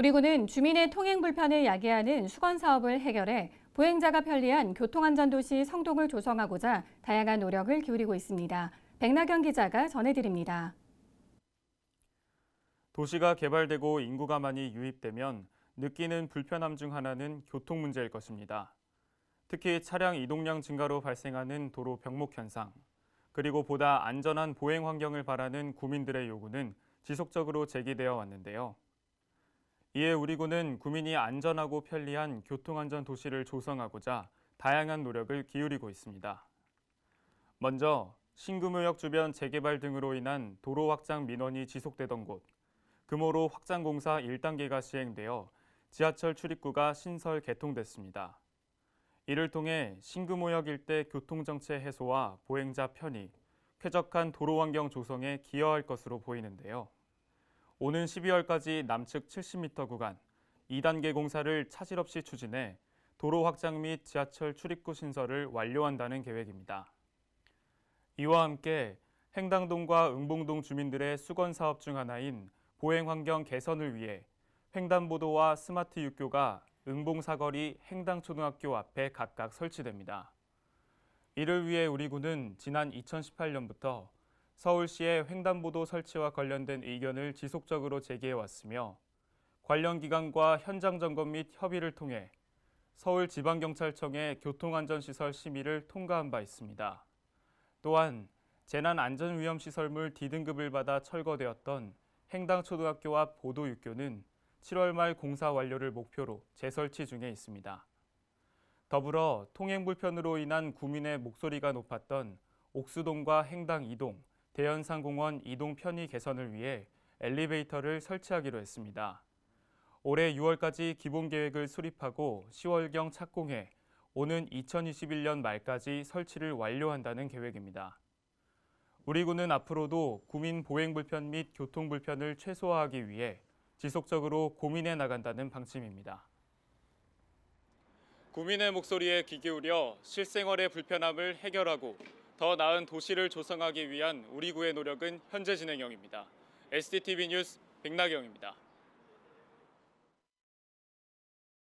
우리 군은 주민의 통행 불편을 야기하는 수건 사업을 해결해 보행자가 편리한 교통안전도시 성동을 조성하고자 다양한 노력을 기울이고 있습니다. 백나경 기자가 전해드립니다. 도시가 개발되고 인구가 많이 유입되면 느끼는 불편함 중 하나는 교통 문제일 것입니다. 특히 차량 이동량 증가로 발생하는 도로 병목 현상, 그리고 보다 안전한 보행 환경을 바라는 구민들의 요구는 지속적으로 제기되어 왔는데요. 이에 우리 군은 구민이 안전하고 편리한 교통안전 도시를 조성하고자 다양한 노력을 기울이고 있습니다. 먼저 신금무역 주변 재개발 등으로 인한 도로 확장 민원이 지속되던 곳, 금호로 확장 공사 1단계가 시행되어 지하철 출입구가 신설 개통됐습니다. 이를 통해 신금호역 일대 교통 정체 해소와 보행자 편의, 쾌적한 도로 환경 조성에 기여할 것으로 보이는데요. 오는 12월까지 남측 70m 구간 2단계 공사를 차질 없이 추진해 도로 확장 및 지하철 출입구 신설을 완료한다는 계획입니다. 이와 함께 행당동과 응봉동 주민들의 수건 사업 중 하나인 보행 환경 개선을 위해 횡단보도와 스마트 육교가 응봉사거리 행당초등학교 앞에 각각 설치됩니다. 이를 위해 우리 군은 지난 2018년부터 서울시의 횡단보도 설치와 관련된 의견을 지속적으로 제기해 왔으며 관련 기관과 현장 점검 및 협의를 통해 서울지방경찰청의 교통안전시설 심의를 통과한 바 있습니다. 또한 재난안전위험시설물 D등급을 받아 철거되었던 행당초등학교 앞 보도육교는 7월 말 공사 완료를 목표로 재설치 중에 있습니다. 더불어 통행 불편으로 인한 구민의 목소리가 높았던 옥수동과 행당 이동, 대연산공원 이동 편의 개선을 위해 엘리베이터를 설치하기로 했습니다. 올해 6월까지 기본 계획을 수립하고 10월경 착공해 오는 2021년 말까지 설치를 완료한다는 계획입니다. 우리 군은 앞으로도 구민 보행 불편 및 교통 불편을 최소화하기 위해 지속적으로 고민해 나간다는 방침입니다. 구민의 목소리에 귀 기울여 실생활의 불편함을 해결하고 더 나은 도시를 조성하기 위한 우리 구의 노력은 현재 진행형입니다. SDTV 뉴스 백나경입니다.